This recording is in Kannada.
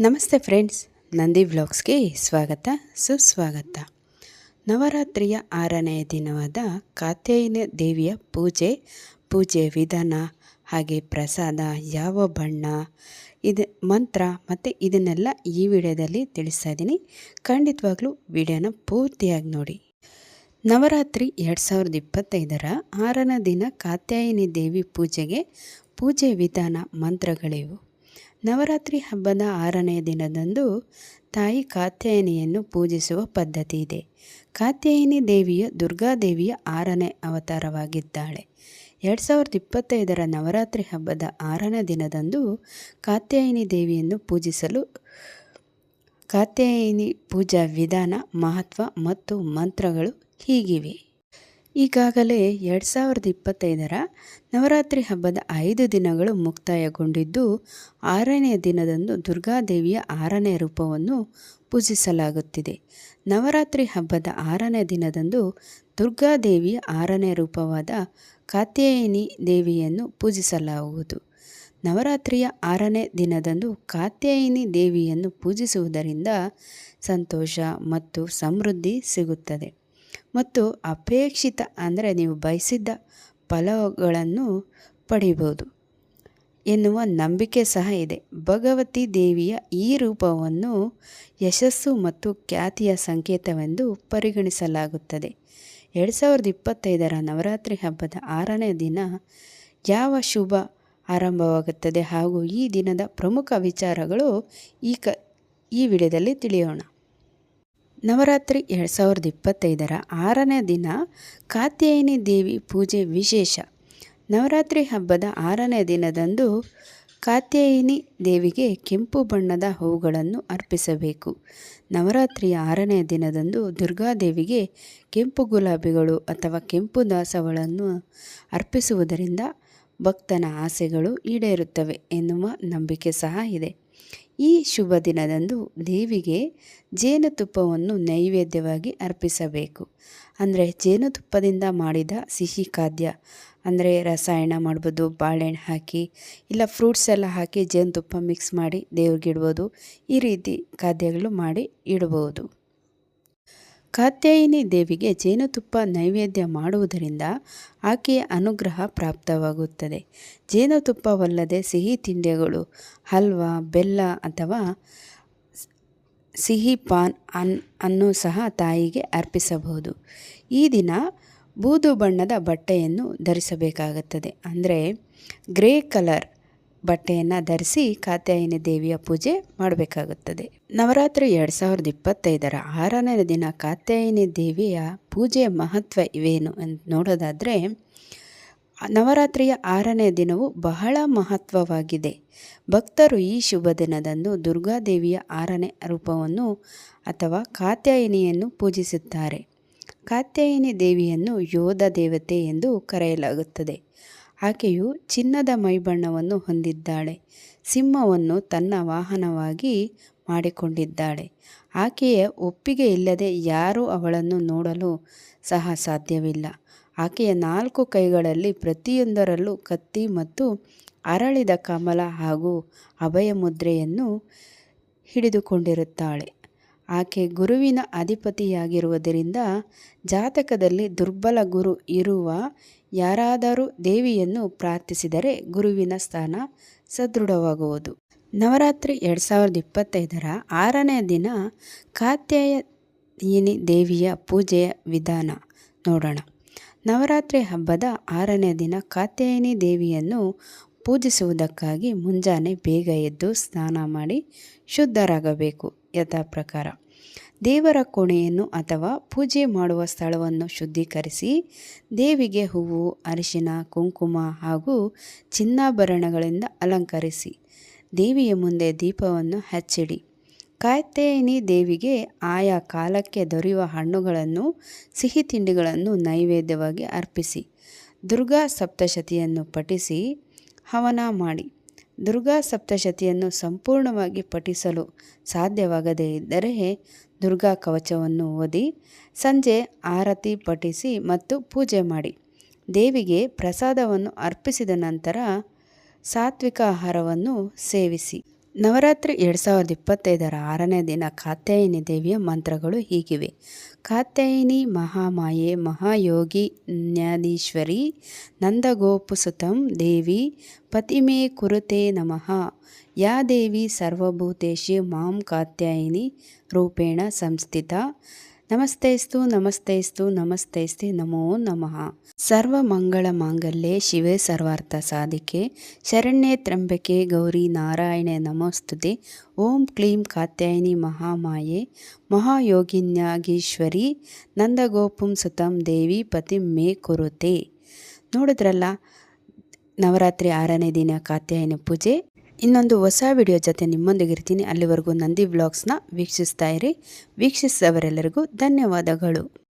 ನಮಸ್ತೆ ಫ್ರೆಂಡ್ಸ್, ನಂದಿ ವ್ಲಾಗ್ಸ್ಗೆ ಸ್ವಾಗತ, ಸುಸ್ವಾಗತ. ನವರಾತ್ರಿಯ ಆರನೆಯ ದಿನವಾದ ಕಾತ್ಯಾಯನ ದೇವಿಯ ಪೂಜೆ ಪೂಜೆ ವಿಧಾನ, ಹಾಗೆ ಪ್ರಸಾದ, ಯಾವ ಬಣ್ಣ, ಇದು ಮಂತ್ರ ಮತ್ತು ಇದನ್ನೆಲ್ಲ ಈ ವಿಡಿಯೋದಲ್ಲಿ ತಿಳಿಸ್ತಾ ಇದ್ದೀನಿ. ಖಂಡಿತವಾಗ್ಲೂ ವಿಡಿಯೋನ ಪೂರ್ತಿಯಾಗಿ ನೋಡಿ. ನವರಾತ್ರಿ ಎರಡು ಸಾವಿರದ ಇಪ್ಪತ್ತೈದರ ಆರನೇ ದಿನ ಕಾತ್ಯಾಯಿನಿ ದೇವಿ ಪೂಜೆಗೆ ಪೂಜೆ ವಿಧಾನ ಮಂತ್ರಗಳಿವು. ನವರಾತ್ರಿ ಹಬ್ಬದ ಆರನೇ ದಿನದಂದು ತಾಯಿ ಕಾತ್ಯಾಯನಿಯನ್ನು ಪೂಜಿಸುವ ಪದ್ಧತಿ ಇದೆ. ಕಾತ್ಯಾಯಿನಿ ದೇವಿಯ ದುರ್ಗಾದೇವಿಯ ಆರನೇ ಅವತಾರವಾಗಿದ್ದಾಳೆ. ಎರಡು ಸಾವಿರದ ಇಪ್ಪತ್ತೈದರ ನವರಾತ್ರಿ ಹಬ್ಬದ ಆರನೇ ದಿನದಂದು ಕಾತ್ಯಾಯಿನಿ ದೇವಿಯನ್ನು ಪೂಜಿಸಲು ಕಾತ್ಯಾಯಿನಿ ಪೂಜಾ ವಿಧಾನ, ಮಹತ್ವ ಮತ್ತು ಮಂತ್ರಗಳು ಹೀಗಿವೆ. ಈಗಾಗಲೇ ಎರಡು ಸಾವಿರದ ಇಪ್ಪತ್ತೈದರ ನವರಾತ್ರಿ ಹಬ್ಬದ ಐದು ದಿನಗಳು ಮುಕ್ತಾಯಗೊಂಡಿದ್ದು ಆರನೆಯ ದಿನದಂದು ದುರ್ಗಾದೇವಿಯ ಆರನೇ ರೂಪವನ್ನು ಪೂಜಿಸಲಾಗುತ್ತಿದೆ. ನವರಾತ್ರಿ ಹಬ್ಬದ ಆರನೇ ದಿನದಂದು ದುರ್ಗಾದೇವಿಯ ಆರನೇ ರೂಪವಾದ ಕಾತ್ಯಾಯಿನಿ ದೇವಿಯನ್ನು ಪೂಜಿಸಲಾಗುವುದು. ನವರಾತ್ರಿಯ ಆರನೇ ದಿನದಂದು ಕಾತ್ಯಾಯಿನಿ ದೇವಿಯನ್ನು ಪೂಜಿಸುವುದರಿಂದ ಸಂತೋಷ ಮತ್ತು ಸಮೃದ್ಧಿ ಸಿಗುತ್ತದೆ. ಮತ್ತು ಅಪೇಕ್ಷಿತ ಅಂದರೆ ನೀವು ಬಯಸಿದ್ದ ಫಲಗಳನ್ನು ಪಡಿಬೋದು ಎನ್ನುವ ನಂಬಿಕೆ ಸಹ ಇದೆ. ಭಗವತಿ ದೇವಿಯ ಈ ರೂಪವನ್ನು ಯಶಸ್ಸು ಮತ್ತು ಖ್ಯಾತಿಯ ಸಂಕೇತವೆಂದು ಪರಿಗಣಿಸಲಾಗುತ್ತದೆ. ಎರಡು ಸಾವಿರದ ಇಪ್ಪತ್ತೈದರ ನವರಾತ್ರಿ ಹಬ್ಬದ ಆರನೇ ದಿನ ಯಾವ ಶುಭ ಆರಂಭವಾಗುತ್ತದೆ ಹಾಗೂ ಈ ದಿನದ ಪ್ರಮುಖ ವಿಚಾರಗಳು ಈ ಕ, ಈ ವಿಡಿಯೋದಲ್ಲಿ ತಿಳಿಯೋಣ. ನವರಾತ್ರಿ ಎರಡು ಸಾವಿರದ ಇಪ್ಪತ್ತೈದರ ಆರನೇ ದಿನ ಕಾತ್ಯಾಯಿನಿ ದೇವಿ ಪೂಜೆ ವಿಶೇಷ. ನವರಾತ್ರಿ ಹಬ್ಬದ ಆರನೇ ದಿನದಂದು ಕಾತ್ಯಾಯಿನಿ ದೇವಿಗೆ ಕೆಂಪು ಬಣ್ಣದ ಹೂಗಳನ್ನು ಅರ್ಪಿಸಬೇಕು. ನವರಾತ್ರಿಯ ಆರನೇ ದಿನದಂದು ದುರ್ಗಾದೇವಿಗೆ ಕೆಂಪು ಗುಲಾಬಿಗಳು ಅಥವಾ ಕೆಂಪು ದಾಸಗಳನ್ನು ಅರ್ಪಿಸುವುದರಿಂದ ಭಕ್ತನ ಆಸೆಗಳು ಈಡೇರುತ್ತವೆ ಎನ್ನುವ ನಂಬಿಕೆ ಸಹ ಇದೆ. ಈ ಶುಭ ದಿನದಂದು ದೇವಿಗೆ ಜೇನುತುಪ್ಪವನ್ನು ನೈವೇದ್ಯವಾಗಿ ಅರ್ಪಿಸಬೇಕು. ಅಂದರೆ ಜೇನುತುಪ್ಪದಿಂದ ಮಾಡಿದ ಸಿಹಿ ಖಾದ್ಯ, ಅಂದರೆ ರಸಾಯನ ಮಾಡ್ಬೋದು, ಬಾಳೆಹಣ್ಣು ಹಾಕಿ, ಇಲ್ಲ ಫ್ರೂಟ್ಸ್ ಎಲ್ಲ ಹಾಕಿ ಜೇನುತುಪ್ಪ ಮಿಕ್ಸ್ ಮಾಡಿ ದೇವ್ರಿಗೆ ಇಡ್ಬೋದು. ಈ ರೀತಿ ಖಾದ್ಯಗಳು ಮಾಡಿ ಇಡ್ಬೋದು. ಕಾತ್ಯಾಯಿನಿ ದೇವಿಗೆ ಜೇನುತುಪ್ಪ ನೈವೇದ್ಯ ಮಾಡುವುದರಿಂದ ಆಕೆಯ ಅನುಗ್ರಹ ಪ್ರಾಪ್ತವಾಗುತ್ತದೆ. ಜೇನುತುಪ್ಪವಲ್ಲದೆ ಸಿಹಿ ತಿಂಡಿಗಳು, ಹಲ್ವಾ, ಬೆಲ್ಲ ಅಥವಾ ಸಿಹಿ ಪಾನ್ ಅನ್ ಅನ್ನು ಸಹ ತಾಯಿಗೆ ಅರ್ಪಿಸಬಹುದು. ಈ ದಿನ ಬೂದು ಬಣ್ಣದ ಬಟ್ಟೆಯನ್ನು ಧರಿಸಬೇಕಾಗುತ್ತದೆ. ಅಂದರೆ ಗ್ರೇ ಕಲರ್ ಬಟ್ಟೆಯನ್ನು ಧರಿಸಿ ಕಾತ್ಯಾಯಿನಿ ದೇವಿಯ ಪೂಜೆ ಮಾಡಬೇಕಾಗುತ್ತದೆ. ನವರಾತ್ರಿ ಎರಡು ಸಾವಿರದ ಇಪ್ಪತ್ತೈದರ ಆರನೇ ದಿನ ಕಾತ್ಯಾಯಿನಿ ದೇವಿಯ ಪೂಜೆಯ ಮಹತ್ವ ಇವೇನು ಅಂತ ನೋಡೋದಾದರೆ, ನವರಾತ್ರಿಯ ಆರನೇ ದಿನವು ಬಹಳ ಮಹತ್ವವಾಗಿದೆ. ಭಕ್ತರು ಈ ಶುಭ ದಿನದಂದು ದುರ್ಗಾದೇವಿಯ ಆರನೇ ರೂಪವನ್ನು ಅಥವಾ ಕಾತ್ಯಾಯಿನಿಯನ್ನು ಪೂಜಿಸುತ್ತಾರೆ. ಕಾತ್ಯಾಯಿನಿ ದೇವಿಯನ್ನು ಯೋಧ ದೇವತೆ ಎಂದು ಕರೆಯಲಾಗುತ್ತದೆ. ಆಕೆಯು ಚಿನ್ನದ ಮೈಬಣ್ಣವನ್ನು ಹೊಂದಿದ್ದಾಳೆ. ಸಿಂಹವನ್ನು ತನ್ನ ವಾಹನವಾಗಿ ಮಾಡಿಕೊಂಡಿದ್ದಾಳೆ. ಆಕೆಯ ಒಪ್ಪಿಗೆ ಇಲ್ಲದೆ ಯಾರೂ ಅವಳನ್ನು ನೋಡಲು ಸಹ ಸಾಧ್ಯವಿಲ್ಲ. ಆಕೆಯ ನಾಲ್ಕು ಕೈಗಳಲ್ಲಿ ಪ್ರತಿಯೊಂದರಲ್ಲೂ ಕತ್ತಿ ಮತ್ತು ಅರಳಿದ ಕಮಲ ಹಾಗೂ ಅಭಯ ಮುದ್ರೆಯನ್ನು ಹಿಡಿದುಕೊಂಡಿರುತ್ತಾಳೆ. ಆಕೆ ಗುರುವಿನ ಅಧಿಪತಿಯಾಗಿರುವುದರಿಂದ ಜಾತಕದಲ್ಲಿ ದುರ್ಬಲ ಗುರು ಇರುವ ಯಾರಾದರೂ ದೇವಿಯನ್ನು ಪ್ರಾರ್ಥಿಸಿದರೆ ಗುರುವಿನ ಸ್ಥಾನ ಸದೃಢವಾಗುವುದು. ನವರಾತ್ರಿ ಎರಡು ಸಾವಿರದ ಇಪ್ಪತ್ತೈದರ ಆರನೇ ದಿನ ಕಾತ್ಯಾಯಿನಿ ದೇವಿಯ ಪೂಜೆಯ ವಿಧಾನ ನೋಡೋಣ. ನವರಾತ್ರಿ ಹಬ್ಬದ ಆರನೇ ದಿನ ಕಾತ್ಯಾಯಿನಿ ದೇವಿಯನ್ನು ಪೂಜಿಸುವುದಕ್ಕಾಗಿ ಮುಂಜಾನೆ ಬೇಗ ಎದ್ದು ಸ್ನಾನ ಮಾಡಿ ಶುದ್ಧರಾಗಬೇಕು, ಯಥಾ ಪ್ರಕಾರ. ದೇವರ ಕೋಣೆಯನ್ನು ಅಥವಾ ಪೂಜೆ ಮಾಡುವ ಸ್ಥಳವನ್ನು ಶುದ್ಧೀಕರಿಸಿ, ದೇವಿಗೆ ಹೂವು, ಅರಿಶಿನ, ಕುಂಕುಮ ಹಾಗೂ ಚಿನ್ನಾಭರಣಗಳಿಂದ ಅಲಂಕರಿಸಿ, ದೇವಿಯ ಮುಂದೆ ದೀಪವನ್ನು ಹಚ್ಚಿಡಿ. ಕಾತ್ಯಾಯಿನಿ ದೇವಿಗೆ ಆಯಾ ಕಾಲಕ್ಕೆ ದೊರೆಯುವ ಹಣ್ಣುಗಳನ್ನು, ಸಿಹಿ ತಿಂಡಿಗಳನ್ನು ನೈವೇದ್ಯವಾಗಿ ಅರ್ಪಿಸಿ, ದುರ್ಗಾ ಸಪ್ತಶತಿಯನ್ನು ಪಠಿಸಿ ಹವನ ಮಾಡಿ. ದುರ್ಗಾ ಸಪ್ತಶತಿಯನ್ನು ಸಂಪೂರ್ಣವಾಗಿ ಪಠಿಸಲು ಸಾಧ್ಯವಾಗದೇ ಇದ್ದರೆ ದುರ್ಗಾ ಕವಚವನ್ನು ಓದಿ ಸಂಜೆ ಆರತಿ ಪಠಿಸಿ ಮತ್ತು ಪೂಜೆ ಮಾಡಿ. ದೇವಿಗೆ ಪ್ರಸಾದವನ್ನು ಅರ್ಪಿಸಿದ ನಂತರ ಸಾತ್ವಿಕ ಆಹಾರವನ್ನು ಸೇವಿಸಿ. ನವರಾತ್ರಿ ಎರಡು ಸಾವಿರದ ಇಪ್ಪತ್ತೈದರ ಆರನೇ ದಿನ ಕಾತ್ಯಾಯಿನಿ ದೇವಿಯ ಮಂತ್ರಗಳು ಹೀಗಿವೆ. ಕಾತ್ಯಾಯಿನಿ ಮಹಾಮಾಯೆ ಮಹಾಯೋಗಿ ನ್ಯಾದೀಶ್ವರಿ ನಂದಗೋಪುಸುತಂ ದೇವಿ ಪತಿಮೇ ಕುರುತೆ ನಮಃ. ಯಾ ದೇವಿ ಸರ್ವಭೂತೇಶಿ ಮಾಂ ಕಾತ್ಯಾಯಿನಿ ರೂಪೇಣ ಸಂಸ್ಥಿತ. ನಮಸ್ತೈಸ್ತು ನಮಸ್ತೇಸ್ತು ನಮಸ್ತೈಸ್ತೆ ನಮೋ ನಮಃ. ಸರ್ವ ಮಂಗಳ ಮಾಂಗಲ್ಯ ಶಿವೆ ಸರ್ವಾರ್ಥ ಸಾಧಿಕೆ. ಶರಣ್ಯೆ ತ್ರಂಬಕೆ ಗೌರಿ ನಾರಾಯಣ ನಮೋಸ್ತುತೆ ಓಂ ಕ್ಲೀಂ ಕಾತ್ಯಾಯಿನಿ ಮಹಾಮಾಯೆ. ಮಹಾಯೋಗಿನ್ಯಾಗೀಶ್ವರಿ. ನಂದಗೋಪುಂ ಸುತಂ ದೇವಿ ಪತಿ ಮೇ ಕುರುತೆ. ನೋಡಿದ್ರಲ್ಲ, ನವರಾತ್ರಿ ಆರನೇ ದಿನ ಕಾತ್ಯಾಯನಿ ಪೂಜೆ. ಇನ್ನೊಂದು ಹೊಸ ವಿಡಿಯೋ ಜೊತೆ ನಿಮ್ಮೊಂದಿಗೆ ಇರ್ತೀನಿ ಅಲ್ಲಿವರೆಗೂ ನಂದಿ ಬ್ಲಾಗ್ಸ್ನ ವೀಕ್ಷಿಸ್ತಾ ಇರಿ. ವೀಕ್ಷಿಸಿದವರೆಲ್ಲರಿಗೂ ಧನ್ಯವಾದಗಳು.